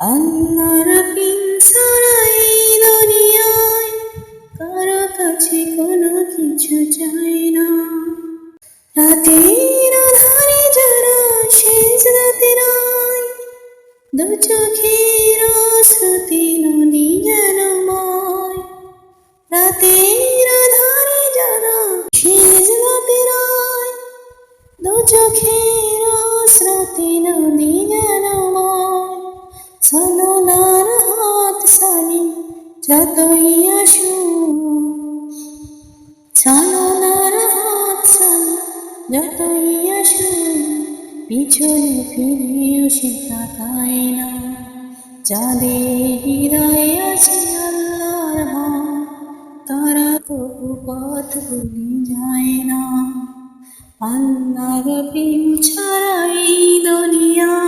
আল্লাহর এই দুনিয়ায় কারও কাছে কোনো কিছু চায় না। রাতের আধারে যারা শেষ রাতে দু চোখের স্মৃতি নদী যেন ময়। রাতের আধারে যারা শেষ রাতে দু চোখের স্মৃতি নদী যেন ময়। সলনার হাত সানি যতই আসুক। চালনার হাত সানি যতই আসুক। পিছনে ফিরেও সে তাকায় না। যাদের হৃদয়ে আছে আল্লাহর ভয় তারা তবু পথ ভুলে যায় না। আল্লাহর প্রেম ছাড়া এই দুনিয়ায়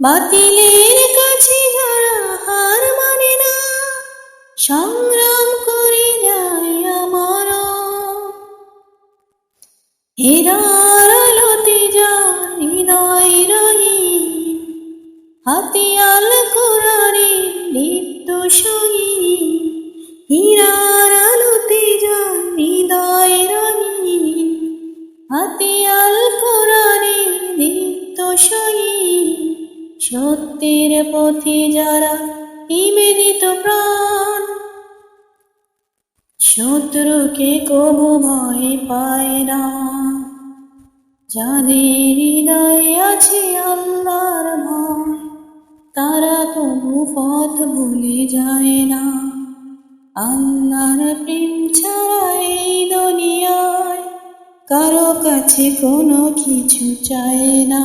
বাতিলের কাছে যারা হার মানে না, সংগ্রাম করে যায় আমার হেরার আলোতে যায় হৃদয় রহি হাতিয়াল কোরআনে নিত্য সহি হীরার আলোতে যায় হৃদয় রহি হাতিয়াল কোরআনে নিত্য সহি সত্যের পথে যারা নিবেদিত প্রাণ, শত্রুকে কবু ভয় পায় না। যাদের হৃদয়ে আছে আল্লাহর ভয়, তারা কবু পথ ভুলে যায় না। আল্লাহর প্রেম ছাড়া এই দুনিয়ায় কারও কাছে কোনো কিছু চায় না।